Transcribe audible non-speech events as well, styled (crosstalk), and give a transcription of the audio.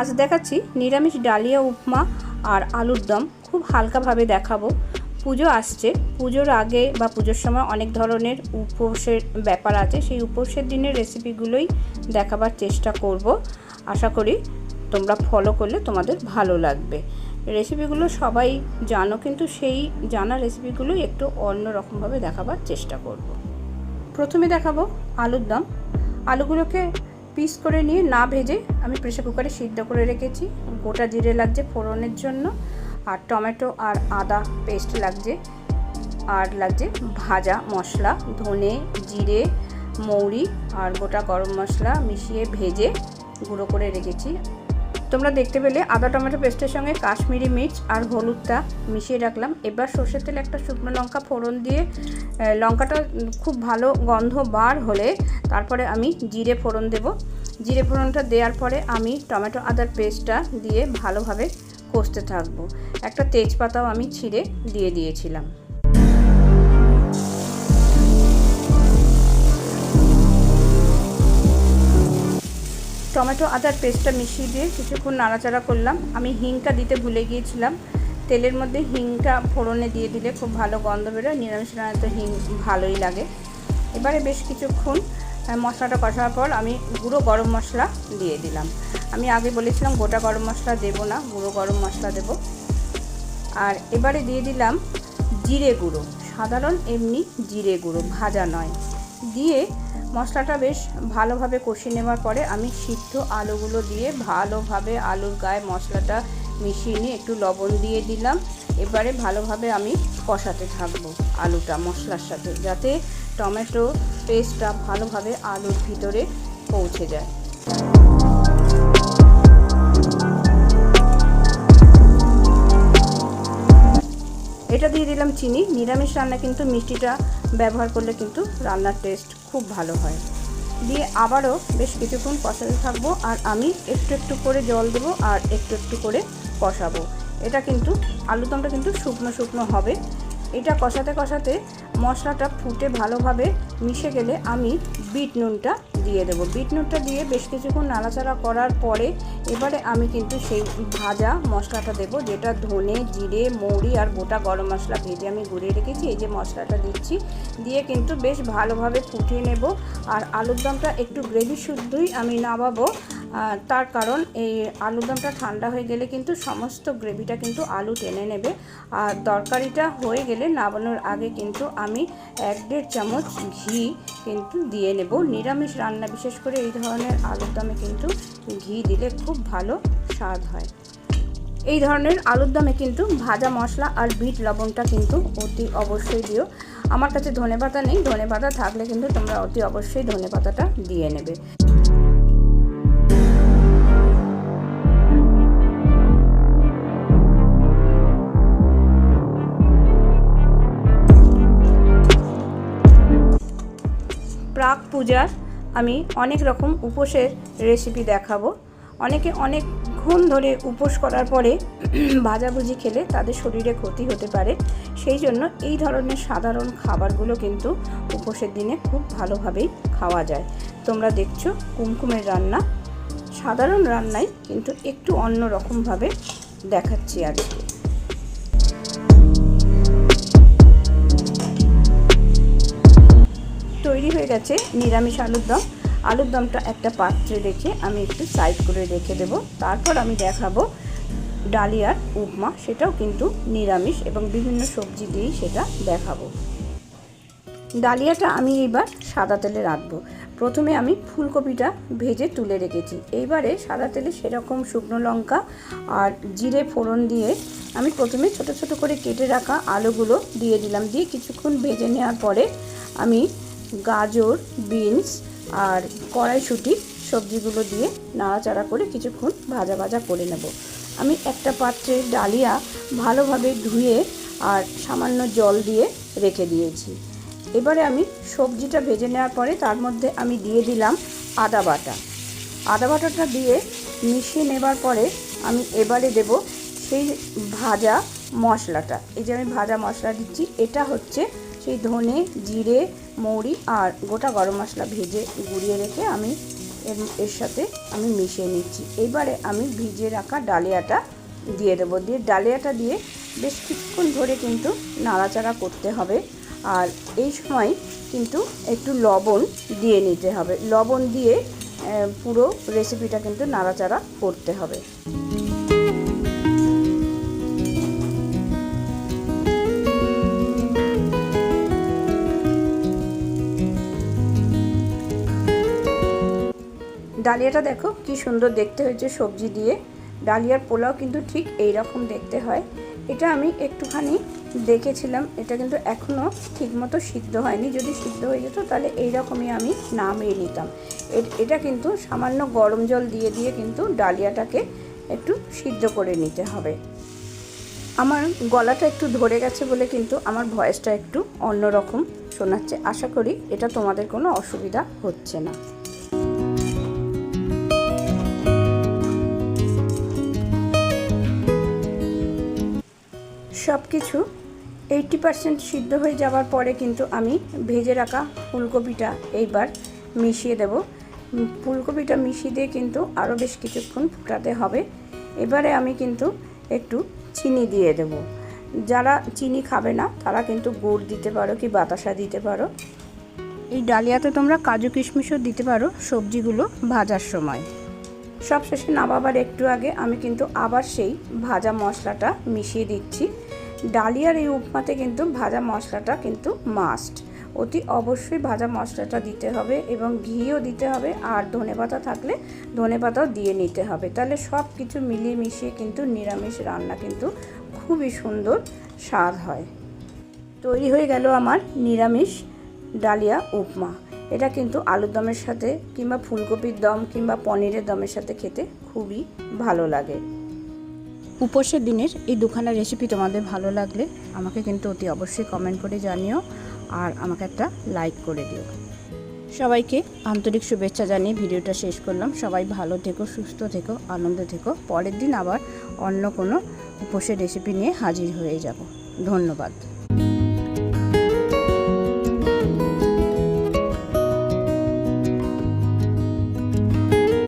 আজ দেখাচ্ছি নিরামিষ ডালিয়া উপমা আর আলুর দম। খুব হালকাভাবে দেখাবো। পুজো আসছে। পুজোর আগে বা পুজোর সময় অনেক ধরনের উপোসের ব্যাপার আছে। সেই উপোসের দিনের রেসিপিগুলোই দেখাবার চেষ্টা করব। আশা করি তোমরা ফলো করলে তোমাদের ভালো লাগবে। রেসিপিগুলো সবাই জানো, কিন্তু সেই জানা রেসিপিগুলোই একটু অন্য রকমভাবে দেখাবার চেষ্টা করব। প্রথমে দেখাবো আলুর দম। আলুগুলোকে পিস করে নিয়ে না ভেজে আমি প্রেশার কুকারে সিদ্ধ করে রেখেছি। গোটা জিরে লাগছে ফোড়নের জন্য, আর টমেটো আর আদা পেস্ট লাগছে, আর লাগছে ভাজা মশলা, ধনে, জিরে, মৌরি, আর গোটা গরম মশলা মিশিয়ে ভেজে গুঁড়ো করে রেখেছি। তোমরা দেখতে পেলে আদা, টমেটো পেস্টের সঙ্গে কাশ্মীরি মির্চ আর হলুদটা মিশিয়ে রাখলাম। এবার সর্ষের তেলে একটা শুকনো লঙ্কা ফোড়ন দিয়ে লঙ্কাটা খুব ভালো গন্ধ বার হলে তারপরে আমি জিরে ফোড়ন দেব। জিরে ফোড়নটা দেওয়ার পরে আমি টমেটো আদার পেস্টটা দিয়ে ভালোভাবে কষতে থাকব। একটা তেজপাতাও আমি ছিঁড়ে দিয়ে দিয়েছিলাম। টমেটো আদার পেস্টটা মিশিয়ে দিয়ে কিছুক্ষণ নাড়াচাড়া করলাম। আমি হিংটা দিতে ভুলে গিয়েছিলাম। তেলের মধ্যে হিংটা ফোড়নে দিয়ে দিলে খুব ভালো গন্ধ বেরোয়। নিরামিষ রান্নায় তো হিং ভালোই লাগে। এবারে বেশ কিছুক্ষণ মশলাটা কষার পর আমি গুঁড়ো গরম মশলা দিয়ে দিলাম। আমি আগে বলেছিলাম গোটা গরম মশলা দেবো না, গুঁড়ো গরম মশলা দেব। আর এবারে দিয়ে দিলাম জিরে গুঁড়ো। সাধারণ এমনি জিরে গুঁড়ো, ভাজা নয়। দিয়ে মশলাটা বেশ ভালোভাবে কষিয়ে নেওয়ার পরে আমি সিদ্ধ আলুগুলো দিয়ে ভালোভাবে আলুর গায়ে মশলাটা মিশিয়ে নিয়ে একটু লবণ দিয়ে দিলাম। এবারে ভালোভাবে আমি কষাতে থাকব আলুটা, মশলার সাথে, যাতে টমেটো পেস্টটা ভালোভাবে আলুর ভিতরে পৌঁছে যায়। এটা দিয়ে দিলাম চিনি। নিরামিষ রান্না কিন্তু মিষ্টিটা ব্যবহার করলে কিন্তু রান্নার টেস্ট খুব ভালো হয়। দিয়ে আবারও বেশ কিছুক্ষণ কষাতে থাকব আর আমি একটু একটু করে জল দেবো আর একটু একটু করে কষাবো। এটা কিন্তু আলুদমটা কিন্তু শুকনো শুকনো হবে। এটা কষাতে কষাতে মশলাটা ফুটে ভালোভাবে মিশে গেলে আমি বিট নুনটা দিয়ে দেবো। বিট নুনটা দিয়ে বেশ কিছুক্ষণ নাড়াচাড়া করার পরে এবারে আমি কিন্তু সেই ভাজা মশলাটা দেবো, যেটা ধনে, জিরে, মৌরি আর গোটা গরম মশলা ভেজে আমি গুঁড়িয়ে রেখেছি। এই যে মশলাটা দিচ্ছি, দিয়ে কিন্তু বেশ ভালোভাবে ফুটিয়ে নেব। আর আলুর দমটা একটু গ্রেভি শুদ্ধই আমি নামাবো। তার কারণ এই আলুর দমটা ঠান্ডা হয়ে গেলে কিন্তু সমস্ত গ্রেভিটা কিন্তু আলু টেনে নেবে। আর তরকারিটা হয়ে গেলে নামানোর আগে কিন্তু আমি এক দেড় চামচ ঘি কিন্তু দিয়ে নেব। নিরামিষ রান্না বিশেষ করে এই ধরনের আলুর দমে কিন্তু ঘি দিলে খুব ভালো স্বাদ হয়। এই ধরনের আলুর দমে কিন্তু ভাজা মশলা আর বিট লবণটা কিন্তু অতি অবশ্যই দিও। আমার কাছে ধনে পাতা নেই ধনে পাতা থাকলে কিন্তু তোমরা অতি অবশ্যই ধনে পাতাটা দিয়ে নেবে। প্রাক পূজার আমি অনেক রকম উপোসের রেসিপি দেখাবো। অনেকে অনেকক্ষণ ধরে উপোস করার পরে (clears throat) ভাজাভুজি খেলে তাদের শরীরে ক্ষতি হতে পারে। সেই জন্য এই ধরনের সাধারণ খাবারগুলো কিন্তু উপোসের দিনে খুব ভালোভাবেই খাওয়া যায়। তোমরা দেখছ কুমকুমের রান্না। সাধারণ রান্নাই কিন্তু একটু অন্য রকমভাবে দেখাচ্ছি আজকে। গেছে নিরামিষ আলুর দম। আলুর দমটা একটা পাত্রে রেখে আমি একটু সাইড করে রেখে দেব। তারপর আমি দেখাবো ডালিয়ার উপমা, সেটাও কিন্তু নিরামিষ এবং বিভিন্ন সবজি দিয়েই সেটা দেখাবো। ডালিয়াটা আমি এইবার সাদা তেলে রাখব প্রথমে আমি ফুলকপিটা ভেজে তুলে রেখেছি। এইবারে সাদা তেলে সেরকম শুকনো লঙ্কা আর জিরে ফোড়ন দিয়ে আমি প্রথমে ছোট ছোট করে কেটে রাখা আলুগুলো দিয়ে দিলাম। দিয়ে কিছুক্ষণ ভেজে নেওয়ার পরে আমি গাজর, বিনস আর কড়াইশুঁটি সবজিগুলো দিয়ে নাড়াচাড়া করে কিছুক্ষণ ভাজা ভাজা করে নেব। আমি একটা পাত্রে ডালিয়া ভালোভাবে ধুয়ে আর সামান্য জল দিয়ে রেখে দিয়েছি। এবারে আমি সবজিটা ভেজে নেওয়ার পরে তার মধ্যে আমি দিয়ে দিলাম আদা বাটা। আদা বাটাটা দিয়ে মিশিয়ে নেবার পরে আমি এবারে দেব সেই ভাজা মশলাটা। এই যে আমি ভাজা মশলা দিচ্ছি, এটা হচ্ছে সেই ধনে, জিরে, মৌরি আর গোটা গরম মশলা ভেজে গুঁড়িয়ে রেখে আমি এর এর সাথে আমি মিশিয়ে নিচ্ছি। এবারে আমি ভিজিয়ে রাখা ডালিয়াটা দিয়ে দেবো। দিয়ে ডালিয়াটা দিয়ে বেশ কিছুক্ষণ ধরে কিন্তু নাড়াচাড়া করতে হবে আর এই সময় কিন্তু একটু লবণ দিয়ে নিতে হবে। লবণ দিয়ে পুরো রেসিপিটা কিন্তু নাড়াচাড়া করতে হবে। ডালিয়াটা দেখো, কি সুন্দর দেখতে হয়েছে সবজি দিয়ে। ডালিয়ার পোলাও কিন্তু ঠিক এই রকম দেখতে হয়। এটা আমি একটুখানি দেখেছিলাম, এটা কিন্তু এখনও ঠিকমতো সিদ্ধ হয়নি। যদি সিদ্ধ হয়ে যেত তাহলে এই রকমই আমি নামিয়ে নিতাম। এটা কিন্তু সামান্য গরম জল দিয়ে দিয়ে কিন্তু ডালিয়াটাকে একটু সিদ্ধ করে নিতে হবে। আমার গলাটা একটু ধরে গেছে বলে কিন্তু আমার ভয়েসটা একটু অন্যরকম শোনাচ্ছে। আশা করি এটা তোমাদের কোনো অসুবিধা হচ্ছে না। সব কিছু এইটটি পার্সেন্ট সিদ্ধ হয়ে যাওয়ার পরে কিন্তু আমি ভেজে রাখা ফুলকপিটা এইবার মিশিয়ে দেব। ফুলকপিটা মিশিয়ে দিয়ে কিন্তু আরও বেশ কিছুক্ষণ ফুটাতে হবে। এবারে আমি কিন্তু একটু চিনি দিয়ে দেব। যারা চিনি খাবে না, তারা কিন্তু গুড় দিতে পারো কি বাতাসা দিতে পারো। এই ডালিয়াতে তোমরা কাজু কিশমিশও দিতে পারো সবজিগুলো ভাজার সময়। সবশেষে নামাবার একটু আগে আমি কিন্তু আবার সেই ভাজা মশলাটা মিশিয়ে দিচ্ছি। ডালিয়ার এই উপমাতে কিন্তু ভাজা মশলাটা কিন্তু মাস্ট অতি অবশ্যই ভাজা মশলাটা দিতে হবে এবং ঘিও দিতে হবে আর ধনেপাতা থাকলে ধনেপাতাও দিয়ে নিতে হবে। তাহলে সব কিছু মিলিয়ে মিশিয়ে কিন্তু নিরামিষ রান্না কিন্তু খুবই সুন্দর স্বাদ হয়। তৈরি হয়ে গেল আমার নিরামিষ ডালিয়া উপমা। এটা কিন্তু আলুর দমের সাথে কিংবা ফুলকপির দম কিংবা পনিরের দমের সাথে খেতে খুবই ভালো লাগে। উপোসের দিনের এই দুখানা রেসিপি তোমাদের ভালো লাগলে আমাকে কিন্তু অতি অবশ্যই কমেন্ট করে জানিও আর আমাকে একটা লাইক করে দিও। সবাইকে আন্তরিক শুভেচ্ছা জানিয়ে ভিডিওটা শেষ করলাম। সবাই ভালো থেকো, সুস্থ থেকো, আনন্দে থেকো। পরের দিন আবার অন্য কোনো উপোসের রেসিপি নিয়ে হাজির হয়ে যাব। ধন্যবাদ।